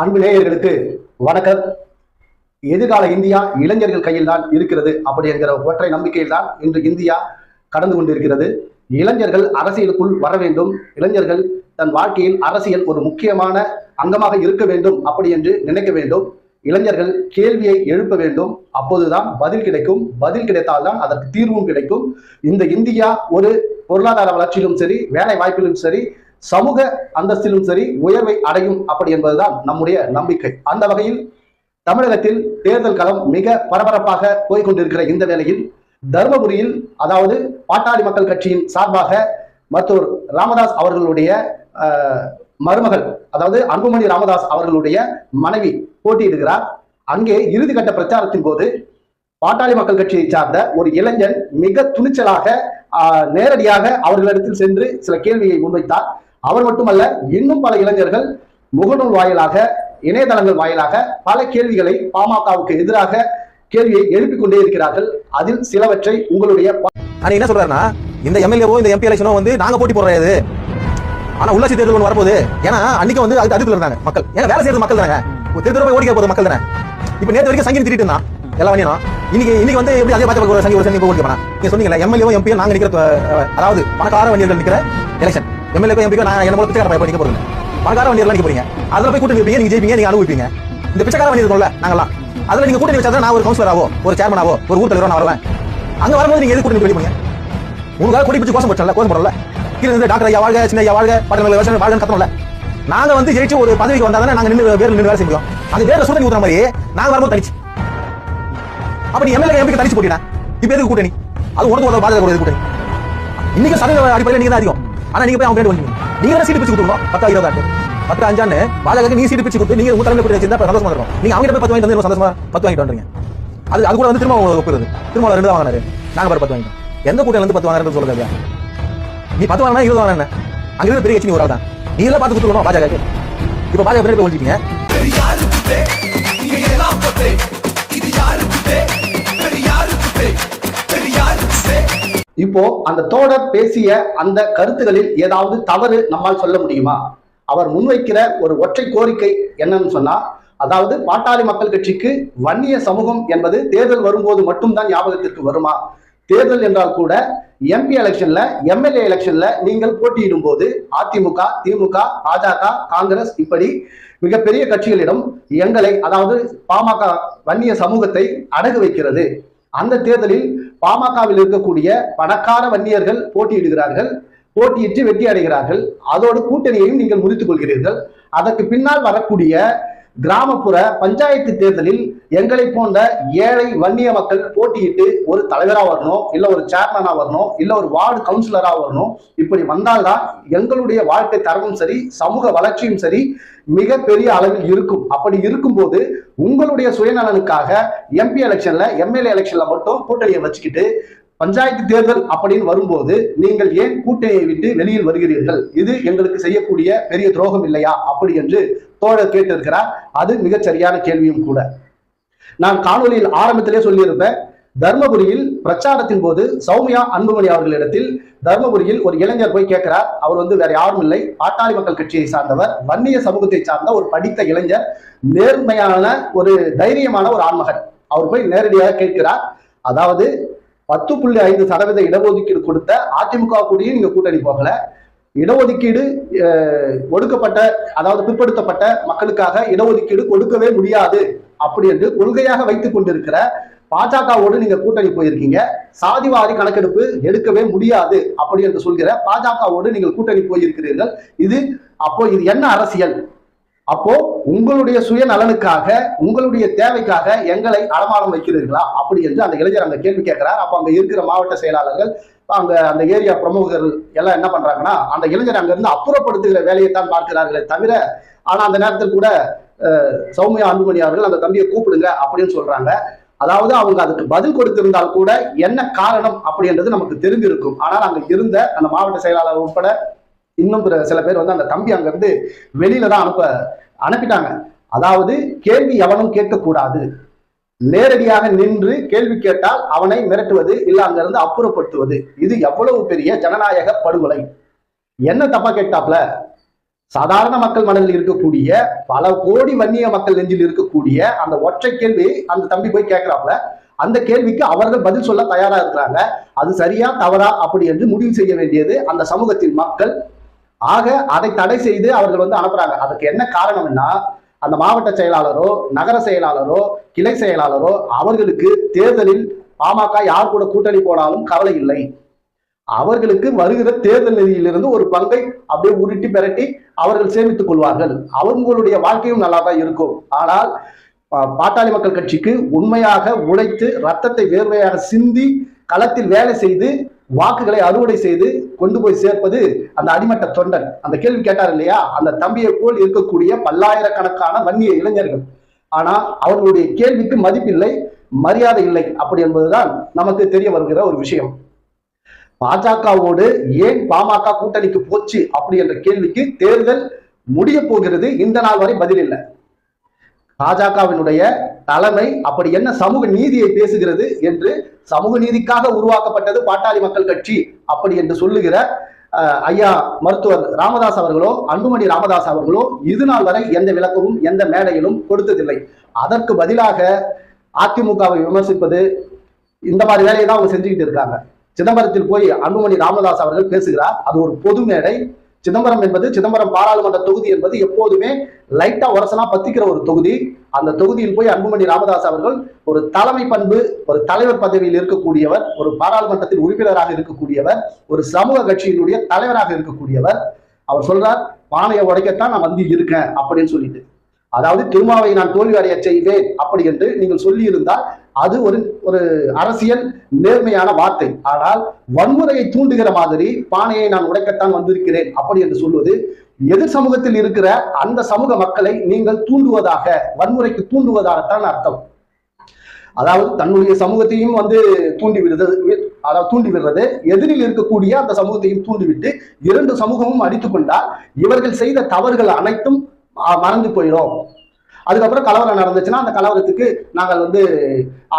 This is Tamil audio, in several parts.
அன்பு நேயர்களுக்கு வணக்கம். எதிர்கால இந்தியா இளைஞர்கள் கையில் தான் இருக்கிறது அப்படி என்கிற ஒற்றை நம்பிக்கையில் தான் இன்று இந்தியா கடந்து கொண்டிருக்கிறது. இளைஞர்கள் அரசியலுக்குள் வர வேண்டும். இளைஞர்கள் தன் வாழ்க்கையில் அரசியல் ஒரு முக்கியமான அங்கமாக இருக்க வேண்டும் அப்படி என்று நினைக்க வேண்டும். இளைஞர்கள் கேள்வியை எழுப்ப வேண்டும். அப்போதுதான் பதில் கிடைக்கும். பதில் கிடைத்தால்தான் அதற்கு தீர்வும் கிடைக்கும். இந்த இந்தியா ஒரு பொருளாதார வளர்ச்சியிலும் சரி வேலை வாய்ப்பிலும் சரி சமூக அந்தஸ்திலும் சரி உயர்வை அடையும் அப்படி என்பதுதான் நம்முடைய நம்பிக்கை. அந்த வகையில் தமிழகத்தில் தேர்தல் களம் மிக பரபரப்பாக போய்கொண்டிருக்கிற இந்த வேளையில் தருமபுரியில் அதாவது பாட்டாளி மக்கள் கட்சியின் சார்பாக மருத்துவர் ராமதாஸ் அவர்களுடைய அஹ், மருமகள் அதாவது அன்புமணி ராமதாஸ் அவர்களுடைய மனைவி போட்டியிடுகிறார். அங்கே இறுதிக்கட்ட பிரச்சாரத்தின் போது பாட்டாளி மக்கள் கட்சியை சார்ந்த ஒரு இளைஞன் மிக துணிச்சலாக நேரடியாக அவர்களிடத்தில் சென்று சில கேள்வியை முன்வைத்தார். அவர் மட்டுமல்ல இன்னும் பல இளைஞர்கள் முகநூல் வாயிலாக இணையதளங்கள் வாயிலாக பல கேள்விகளை பாமகவுக்கு எதிராக கேள்வியை எழுப்பிக் கொண்டே இருக்கிறார்கள். அதில் சிலவற்றை உங்களுடைய என்ன சொல்றாருன்னா இந்த எம்எல்ஏவோ இந்த எம்பி எலெக்ஷனோ வந்து நாங்க போட்டி போடுறது ஆனா உள்ளாட்சி தேர்தல் ஒன்று வரப்போகுது. ஏன்னா அன்னைக்கு வந்து அதுக்கு அதிர்த்துல இருந்தாங்க மக்கள். ஏன்னா வேலை செய்யறது மக்கள் தானே. ஒரு திருத்தர போய் ஓடிக்க போறது மக்கள் தானே. இப்ப நேற்று வரைக்கும் சங்கி திட்டிட்டு இருந்தான் எல்லாம் வணியம் இன்னைக்கு இன்னைக்கு வந்து எப்படி அதே பாஜக ஒரு சங்கி ஒரு சங்கி ஓடிக்க போனா நீங்க சொன்னீங்களா எம்எல்ஏவோ எம்பியோ நாங்க நிக்கிற அதாவது பணக்கார வண்டியர்கள் நிக்கிற எலெக்ஷன் எம்எல்ஏ எம்பிக்கோ நான் என்ன போல பிச்சைக்கார போய் நிக்க போறீங்க பணக்கார வண்டியர்கள் நிக்க போறீங்க. அதுல போய் கூட்டணி வைப்பீங்க நீங்க ஜெயிப்பீங்க நீங்க அனுபவிப்பீங்க. இந்த பிச்சைக்கார வண்டி இருக்கும்ல நாங்களாம் அதுல நீங்க கூட்டணி வச்சா நான் ஒரு கவுன்சிலராவோ ஒரு சேர்மனாவோ ஒரு ஊர் தலைவரோ நான் வருவேன். அங்க வரும்போது நீங்க எது கூட்டணி வெளியே போனீங்க உங்களுக்காக கூட்டி பிடிச்சி கோஷம் போட்டல கோஷம் போடல. கீழே இருந்து டாக்டர் ஐயா வாழ்க சின்ன ஐயா வாழ்க பட்டங்கள் விவசாயம் வாழ்க கத்தணும்ல. நாங்க வந்து ஜெயிச்சு ஒரு பதவிக்கு வந்தா தானே நாங்க நின்று வேறு நின்று வேலை செய்ய முடியும். அந்த வேற சூழ்நிலை ஊத்துற மாதிரி நாங்க வரும்போது தனிச்சு. அப்ப நீ எம்எல்ஏ எம்பிக்கு தனிச்சு போட்டினா இப்ப எதுக்கு கூட்டணி? அது உனக்கு ஒரு பாதிக்க ஒரு கூட்டணி. இன்னைக்கு சதவீத அடிப்படையில் நீங்க தான் அதிகம். ஆனா நீங்க போய் அவங்க பேர் வந்தீங்க நீங்க தான் சீட்டு பிச்சு கொடுத்துருவோம் பத்தா இருபது பத்து அஞ்சான்னு பாஜக நீ சீட்டு பிச்சு கொடுத்து நீங்க உங்க தலைமை வச்சிருந்தா சந்தோஷமா இருக்கும் நீங்க அவங்க போய் பத்து வாங்கிட்டு வந்து சந்தோஷமா பத்து வாங்கிட்டு வந்துருங்க. அது அது கூட வந்து திரும்ப ஒப்புறது. திரும்ப ரெண்டு தான் வாங்கினாரு. நாங்க பாரு பத்து வாங்கிட்டோம். எந்த கூட்டம் வந்து பத்து வாங்குறது சொல்லுங்க ஐயா நீ பத்து வாங்கினா இருபது வாங்கின அங்க இருந்து பெரிய கட்சி ஒரு ஆள் தான் நீ எல்லாம் பார்த்து கொடுத்துருவோம் பாஜக இப்ப பாஜக பின்னாடி போய் ஒழிச்சிட்டீங்க. இப்போ அந்த தோடர் பேசிய அந்த கருத்துகளில் ஏதாவது தவறு நம்மால் சொல்ல முடியுமா? அவர் முன்வைக்கிற ஒரு ஒற்றை கோரிக்கை என்னன்னு சொன்னா அதாவது பாட்டாளி மக்கள் கட்சிக்கு வன்னிய சமூகம் என்பது தேர்தல் வரும்போது மட்டும்தான் ஞாபகத்திற்கு வருமா? தேர்தல் என்றால் கூட எம்பி எலெக்ஷன்ல எம்எல்ஏ எலெக்ஷன்ல நீங்கள் போட்டியிடும் போது அதிமுக திமுக பாஜக காங்கிரஸ் இப்படி மிகப்பெரிய கட்சிகளிடம் எங்களை அதாவது பாமக வன்னிய சமூகத்தை அடகு வைக்கிறது. அந்த தேர்தலில் பாமகவில் இருக்கக்கூடிய பணக்கார வன்னியர்கள் போட்டியிடுகிறார்கள் போட்டியிட்டு வெற்றி அடைகிறார்கள். அதோடு கூட்டணியையும் நீங்கள் முறித்துக் கொள்கிறீர்கள். அதற்கு பின்னால் வரக்கூடிய கிராமப்புற பஞ்சாயத்து தேர்தலில் எங்களை போன்ற ஏழை வன்னிய மக்கள் போட்டியிட்டு ஒரு தலைவரா வரணும் இல்ல ஒரு சேர்மனா வரணும் இல்ல ஒரு வார்டு கவுன்சிலரா வரணும். இப்படி வந்தால்தான் எங்களுடைய வாழ்க்கை தரமும் சரி சமூக வளர்ச்சியும் சரி மிக பெரிய அளவில் இருக்கும். அப்படி இருக்கும்போது உங்களுடைய சுயநலனுக்காக எம்பி எலெக்ஷன்ல எம்எல்ஏ எலெக்ஷன்ல மட்டும் கூட்டணியை வச்சுக்கிட்டு பஞ்சாயத்து தேர்தல் அப்படின்னு வரும்போது நீங்கள் ஏன் கூட்டணியை விட்டு வெளியில் வருகிறீர்கள்? இது எங்களுக்கு செய்யக்கூடிய பெரிய துரோகம் இல்லையா? அப்படி என்று தோழர் கேட்டிருக்கிறார். அது மிகச் சரியான கேள்வியும் கூட. நான் காணொலியில் ஆரம்பத்திலே சொல்லியிருப்பேன் தர்மபுரியில் பிரச்சாரத்தின் போது சௌமியா அன்புமணி அவர்களிடத்தில் தர்மபுரியில் ஒரு இளைஞர் போய் கேட்கிறார். அவர் வந்து வேற யாரும் இல்லை. பாட்டாளி மக்கள் கட்சியை சார்ந்தவர் வன்னிய சமூகத்தை சார்ந்த ஒரு படித்த இளைஞர் நேர்மையான ஒரு தைரியமான ஒரு ஆண்மகன். அவர் போய் நேரடியாக கேட்கிறார். அதாவது பத்து புள்ளி ஐந்து சதவீத இடஒதுக்கீடு கொடுத்த அதிமுக கூடயும் நீங்க கூட்டணி போகல. இடஒதுக்கீடு ஒடுக்கப்பட்ட அதாவது பிற்படுத்தப்பட்ட மக்களுக்காக இடஒதுக்கீடு கொடுக்கவே முடியாது அப்படி என்று கொள்கையாக வைத்துக் கொண்டிருக்கிற பாஜகவோடு நீங்க கூட்டணி போயிருக்கீங்க. சாதிவாரி கணக்கெடுப்பு எடுக்கவே முடியாது அப்படி என்று சொல்கிற பாஜகவோடு நீங்கள் கூட்டணி போயிருக்கிறீர்கள். இது அப்போ இது என்ன அரசியல்? அப்போ உங்களுடைய சுயநலனுக்காக உங்களுடைய தேவைக்காக எங்களை அடமானம் வைக்கிறீர்களா? அப்படி என்று அந்த இளைஞர் அந்த கேள்வி கேட்கிறார். அப்போ அங்க இருக்கிற மாவட்ட செயலாளர்கள் அங்க அந்த ஏரியா பிரமுகர்கள் எல்லாம் என்ன பண்றாங்கன்னா அந்த இளைஞர் அங்க இருந்து அப்புறப்படுத்துகிற வேலையை தான் பார்க்கிறார்களே தவிர ஆனா அந்த நேரத்தில் கூட சௌமியா அன்புமணி அவர்கள் அந்த தம்பியை கூப்பிடுங்க அப்படின்னு சொல்றாங்க. அதாவது அவங்க அதுக்கு பதில் கொடுத்திருந்தால் கூட என்ன காரணம் அப்படின்றது நமக்கு தெரிஞ்சிருக்கும் ஆனால் அங்க இருந்த அந்த மாவட்ட செயலாளர் உட்பட இன்னும் சில பேர் வந்து அந்த தம்பி அங்க இருந்து வெளியில தான் அனுப்ப அனுப்பிட்டாங்க. அதாவது கேள்வி எவனும் கேட்கக்கூடாது. நேரடியாக நின்று கேள்வி கேட்டால் அவனை மிரட்டுவது இல்ல அங்கிருந்து அப்புறப்படுத்துவது. இது எவ்வளவு பெரிய ஜனநாயக படுகொலை. என்ன தப்பா கேட்டாப்ல? சாதாரண மக்கள் மனதில் இருக்கக்கூடிய பல கோடி வன்னிய மக்கள் நெஞ்சில் இருக்கக்கூடிய அந்த ஒற்றை கேள்வி அந்த தம்பி போய் கேட்கிறாப்ல. அந்த கேள்விக்கு அவர்கள் பதில் சொல்ல தயாரா இருக்கிறாங்க. அது சரியா தவறா அப்படி என்று முடிவு செய்ய வேண்டியது அந்த சமூகத்தின் மக்கள் ஆக அதை தடை செய்து அவர்கள் வந்து அனுப்புறாங்க. அதுக்கு என்ன காரணம்னா அந்த மாவட்ட செயலாளரோ நகர செயலாளரோ கிளை செயலாளரோ அவர்களுக்கு தேர்தலில் பாமக யார் கூட கூட்டணி போனாலும் கவலை இல்லை. அவர்களுக்கு வருகிற தேர்தல் நிதியிலிருந்து ஒரு பங்கை அப்படியே உருட்டி பெரட்டி அவர்கள் சேமித்துக் கொள்வார்கள். அவங்களுடைய வாழ்க்கையும் நல்லா தான் இருக்கும். ஆனால் பாட்டாளி மக்கள் கட்சிக்கு உண்மையாக உழைத்து ரத்தத்தை வேர்வையாக சிந்தி களத்தில் வேலை செய்து வாக்குகளை அறுவடை செய்து கொண்டு போய் சேர்ப்பது அந்த அடிமட்ட தொண்டன். அந்த கேள்வி கேட்டார் இல்லையா? அந்த தம்பியை போல் இருக்கக்கூடிய பல்லாயிரக்கணக்கான வன்னிய இளைஞர்கள். ஆனா அவர்களுடைய கேள்விக்கு மதிப்பில்லை மரியாதை இல்லை. அப்படி என்பதுதான் நமக்கு தெரிய வருகிற ஒரு விஷயம். பாஜகவோடு ஏன் பாமக கூட்டணிக்கு போச்சு? அப்படி என்ற கேள்விக்கு தேர்தல் முடிய போகிறது. இந்த நாள் வரை பதில் இல்லை. பாஜகவினுடைய தலைமை அப்படி என்ன சமூக நீதியை பேசுகிறது என்று சமூக நீதிக்காக உருவாக்கப்பட்டது பாட்டாளி மக்கள் கட்சி அப்படி என்று சொல்லுகிற ஐயா மருத்துவர் ராமதாஸ் அவர்களோ அன்புமணி ராமதாஸ் அவர்களோ இது நாள் வரை எந்த விளக்கமும் எந்த மேடையிலும் கொடுத்ததில்லை. அதற்கு பதிலாக அதிமுகவை விமர்சிப்பது இந்த மாதிரி வேலையை தான் அவங்க செஞ்சுக்கிட்டு இருக்காங்க. சிதம்பரத்தில் போய் அன்புமணி ராமதாஸ் அவர்கள் பேசுகிறார். அது ஒரு பொது மேடை. சிதம்பரம் என்பது சிதம்பரம் பாராளுமன்ற தொகுதி என்பது எப்போதுமே லைட்டா உரசனா பத்திக்கிற ஒரு தொகுதி. அந்த தொகுதியில் போய் அன்புமணி ராமதாஸ் அவர்கள் ஒரு தலைமை பண்பு ஒரு தலைவர் பதவியில் இருக்கக்கூடியவர் ஒரு பாராளுமன்றத்தில் உறுப்பினராக இருக்கக்கூடியவர் ஒரு சமூக கட்சியினுடைய தலைவராக இருக்கக்கூடியவர். அவர் சொல்றார் பானையை உடைக்கத்தான் நான் வந்து இருக்கேன் அப்படின்னு சொல்லிட்டு. அதாவது திருமாவை நான் தோல்வி அடைய செய்வேன் அப்படி என்று நீங்கள் சொல்லி இருந்தால் அது ஒரு ஒரு அரசியல் நேர்மையான வார்த்தை. ஆனால் வன்முறையை தூண்டுகிற மாதிரி பானையை நான் உடைக்கத்தான் வந்திருக்கிறேன் அப்படி என்று சொல்வது எதிர் சமூகத்தில் இருக்கிற அந்த சமூக மக்களை நீங்கள் தூண்டுவதாக வன்முறைக்கு தூண்டுவதாகத்தான் அர்த்தம். அதாவது தன்னுடைய சமூகத்தையும் வந்து தூண்டி விடுறது அதாவது தூண்டி விடுறது எதிரில் இருக்கக்கூடிய அந்த சமூகத்தையும் தூண்டிவிட்டு இரண்டு சமூகமும் அடித்துக் கொண்டால் இவர்கள் செய்த தவறுகள் அனைத்தும் மறந்து போயிடும். அதுக்கப்புறம் கலவரம் நடந்துச்சுன்னா அந்த கலவரத்துக்கு நாங்கள் வந்து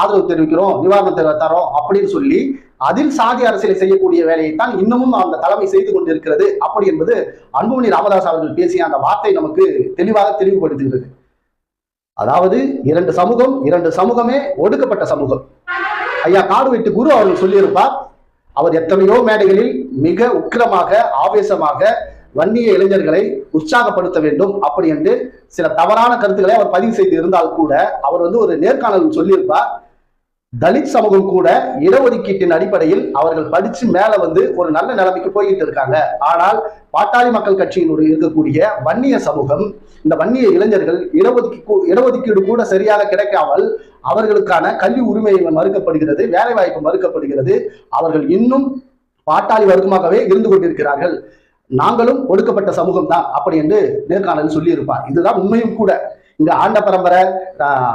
ஆதரவு தெரிவிக்கிறோம் நிவாரணம் தரோம் அப்படின்னு சொல்லி அதில் சாதி அரசியலை செய்யக்கூடிய வேலையைத்தான் இன்னமும் அந்த தலைமை செய்து கொண்டிருக்கிறது. அப்படி என்பது அன்புமணி ராமதாஸ் அவர்கள் பேசிய அந்த வார்த்தை நமக்கு தெளிவாக தெளிவுபடுத்துகிறது. அதாவது இரண்டு சமூகம் இரண்டு சமூகமே ஒடுக்கப்பட்ட சமூகம். ஐயா காடுவெட்டு குரு அவர்கள் சொல்லியிருப்பார் அவர் எத்தனையோ மேடைகளில் மிக உக்கிரமாக ஆவேசமாக வன்னிய இளைஞர்களை உற்சாகப்படுத்த வேண்டும் அப்படி என்று சில தவறான கருத்துக்களை அவர் பதிவு செய்து இருந்தால் கூட அவர் வந்து ஒரு நேர்காணல் சொல்லியிருப்பார். தலித் சமூகம் கூட இடஒதுக்கீட்டின் அடிப்படையில் அவர்கள் படிச்சு மேல வந்து ஒரு நல்ல நிலைமைக்கு போய்கிட்டு இருக்காங்க. ஆனால் பாட்டாளி மக்கள் கட்சியினுடைய இருக்கக்கூடிய வன்னிய சமூகம் இந்த வன்னிய இளைஞர்கள் இடஒதுக்கீ இடஒதுக்கீடு கூட சரியாக கிடைக்காமல் அவர்களுக்கான கல்வி உரிமை மறுக்கப்படுகிறது வேலைவாய்ப்பு மறுக்கப்படுகிறது. அவர்கள் இன்னும் பாட்டாளி வர்க்கமாகவே இருந்து கொண்டிருக்கிறார்கள். நாங்களும் ஒடுக்கப்பட்ட சமூகம் தான் அப்படி என்று நேர்காணல் சொல்லியிருப்பார். இதுதான் உண்மையும் கூட. இங்க ஆண்ட பரம்பரை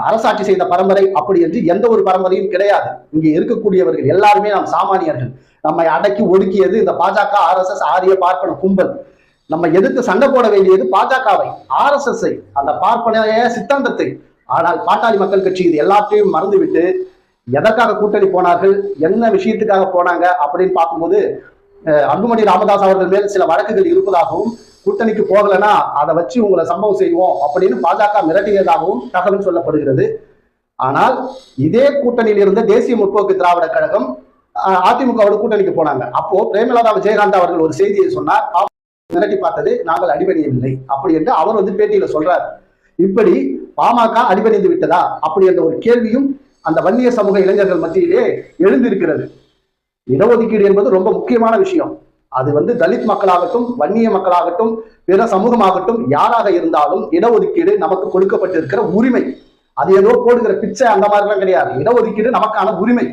அரசாட்சி செய்த பரம்பரை அப்படி என்று எந்த ஒரு பரம்பரையும் கிடையாது. இங்க இருக்கக்கூடியவர்கள் எல்லாருமே நாம் சாமானியர்கள். நம்மை அடக்கி ஒடுக்கியது இந்த பாஜக ஆர்எஸ்எஸ் ஆரிய பார்ப்பன கும்பல். நம்ம எதிர்த்து சண்டை போட வேண்டியது பாஜகவை ஆர்எஸ்எஸ்ஐ அந்த பார்ப்பனைய சித்தாந்தத்தை. ஆனால் பாட்டாளி மக்கள் கட்சி இது எல்லாத்தையும் மறந்துவிட்டு எதற்காக கூட்டணி போனார்கள் என்ன விஷயத்துக்காக போனாங்க அப்படின்னு பார்க்கும்போது அன்புமணி ராமதாஸ் அவர்கள் மேல் சில வழக்குகள் இருப்பதாகவும் கூட்டணிக்கு போகலன்னா அதை வச்சு உங்களை சம்பவம் செய்வோம் அப்படின்னு பாஜக மிரட்டியதாகவும் தகவல் சொல்லப்படுகிறது. ஆனால் இதே கூட்டணியில் இருந்த தேசிய முற்போக்கு திராவிட கழகம் அதிமுகவோட கூட்டணிக்கு போனாங்க. அப்போ பிரேமலதா விஜயகாந்த் அவர்கள் ஒரு செய்தியை சொன்னார். மிரட்டி பார்த்தது நாங்கள் அடிபணியவில்லை. அப்படி என்று அவர் வந்து பேட்டியில சொல்றார். இப்படி பாமக அடிபணிந்து விட்டதா? அப்படி என்ற ஒரு கேள்வியும் அந்த வன்னிய சமூக இளைஞர்கள் மத்தியிலே எழுந்திருக்கிறது. இடஒதுக்கீடு என்பது ரொம்ப முக்கியமான விஷயம். அது வந்து தலித் மக்களாகட்டும் வன்னிய மக்களாகட்டும் பிற சமூகமாகட்டும் யாராக இருந்தாலும் இடஒதுக்கீடு நமக்கு கொடுக்கப்பட்டிருக்கிற உரிமை. அது ஏதோ போடுகிற பிச்சை அந்த மாதிரிலாம் கிடையாது. இடஒதுக்கீடு நமக்கான உரிமை.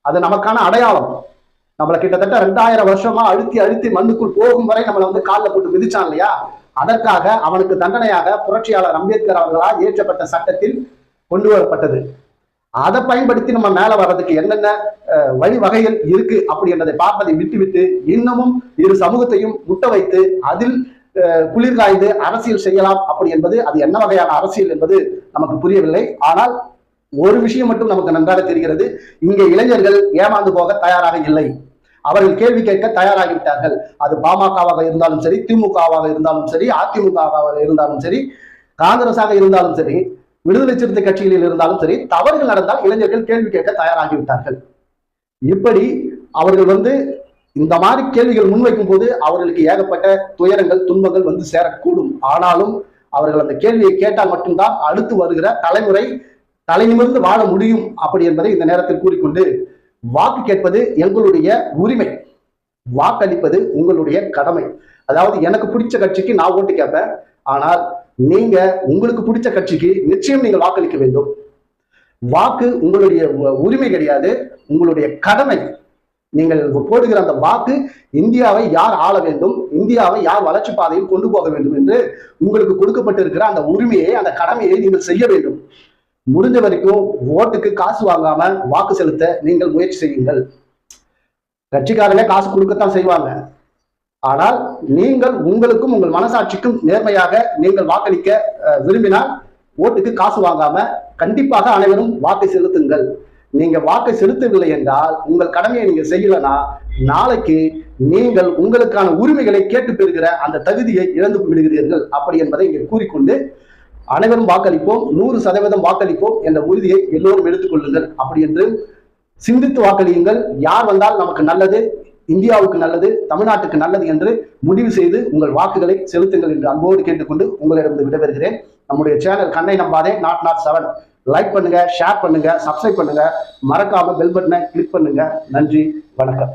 அது நமக்கான அடையாளம். நம்மள கிட்டத்தட்ட ரெண்டாயிரம் வருஷமா அழுத்தி அழுத்தி மண்ணுக்குள் போகும் வரை நம்மளை வந்து காலில் போட்டு மிதிச்சான் இல்லையா? அதற்காக அவனுக்கு தண்டனையாக புரட்சியாளர் அம்பேத்கர் அவர்களால் இயற்றப்பட்ட சட்டத்தில் கொண்டு வரப்பட்டது. அதை பயன்படுத்தி நம்ம மேல வர்றதுக்கு என்னென்ன வழிவகைகள் இருக்கு அப்படி என்பதை பார்ப்பதை விட்டுவிட்டு இன்னமும் இரு சமூகத்தையும் முட்ட வைத்து அதில் குளிர்காய்ந்து குளிர் காய்ந்து அரசியல் செய்யலாம் அப்படி என்பது அது என்ன வகையான அரசியல் என்பது நமக்கு புரியவில்லை. ஆனால் ஒரு விஷயம் மட்டும் நமக்கு நன்றாக தெரிகிறது. இங்கே இளைஞர்கள் ஏமாந்து போக தயாராக இல்லை. அவர்கள் கேள்வி கேட்க தயாராகிவிட்டார்கள். அது பாமகவாக இருந்தாலும் சரி திமுகவாக இருந்தாலும் சரி அதிமுகவாக இருந்தாலும் சரி காங்கிரஸாக இருந்தாலும் சரி விடுதலை சிறுத்தை கட்சிகளில் இருந்தாலும் சரி தவறுகள் நடந்தால் இளைஞர்கள் கேள்வி கேட்க தயாராகிவிட்டார்கள். இப்படி அவர்கள் வந்து இந்த மாதிரி கேள்விகள் முன்வைக்கும் போது அவர்களுக்கு ஏகப்பட்ட துயரங்கள் துன்பங்கள் வந்து சேரக்கூடும். ஆனாலும் அவர்கள் அந்த கேள்வியை கேட்டால் மட்டும்தான் அடுத்து வருகிற தலைமுறை தலை நிமிர்ந்து வாழ முடியும் அப்படி என்பதை இந்த நேரத்தில் கூறிக்கொண்டு வாக்கு கேட்பது எங்களுடைய உரிமை. வாக்களிப்பது உங்களுடைய கடமை. அதாவது எனக்கு பிடிச்ச கட்சிக்கு நான் ஓட்டு கேட்பேன். ஆனால் நீங்க உங்களுக்கு பிடிச்ச கட்சிக்கு நிச்சயம் நீங்கள் வாக்களிக்க வேண்டும். வாக்கு உங்களுடைய உரிமை கிடையாது. உங்களுடைய கடமை. நீங்கள் போடுகிற அந்த வாக்கு இந்தியாவை யார் ஆள வேண்டும்? இந்தியாவை யார் வளர்ச்சி பாதையில் கொண்டு போக வேண்டும் என்று உங்களுக்கு கொடுக்கப்பட்டிருக்கிற அந்த உரிமையை அந்த கடமையை நீங்கள் செய்ய வேண்டும். முடிஞ்ச வரைக்கும் ஓட்டுக்கு காசு வாங்காம வாக்கு செலுத்த நீங்கள் முயற்சி செய்யுங்கள். கட்சிக்காரங்க காசு கொடுக்கத்தான் செய்வாங்க. ஆனால் நீங்கள் உங்களுக்கும் உங்கள் மனசாட்சிக்கும் நேர்மையாக நீங்கள் வாக்களிக்க விரும்பினால் ஓட்டுக்கு காசு வாங்காம கண்டிப்பாக அனைவரும் வாக்கை செலுத்துங்கள். நீங்க வாக்கை செலுத்தவில்லை என்றால் உங்கள் கடமையை நீங்க செய்யலைன்னா நாளைக்கு நீங்கள் உங்களுக்கான உரிமைகளை கேட்டு பெறுகிற அந்த தகுதியை இழந்து விடுகிறீர்கள். அப்படி என்பதை இங்கே கூறிக்கொண்டு அனைவரும் வாக்களிப்போம் நூறு சதவீதம் வாக்களிப்போம் என்ற உறுதியை எல்லோரும் எடுத்துக்கொள்ளுங்கள் அப்படி என்று சிந்தித்து வாக்களியுங்கள். யார் வந்தால் நமக்கு நல்லது இந்தியாவுக்கு நல்லது தமிழ்நாட்டுக்கு நல்லது என்று முடிவு செய்து உங்கள் வாக்குகளை செலுத்துங்கள் என்று அன்போடு கேட்டுக்கொண்டு உங்களிடமிருந்து விடைபெறுகிறேன். நம்முடைய சேனல் கண்ணை நம்பாதே நாட் நாட் செவன் லைக் பண்ணுங்க ஷேர் பண்ணுங்க சப்ஸ்கிரைப் பண்ணுங்க. மறக்காம பெல் பட்டனை கிளிக் பண்ணுங்க. நன்றி வணக்கம்.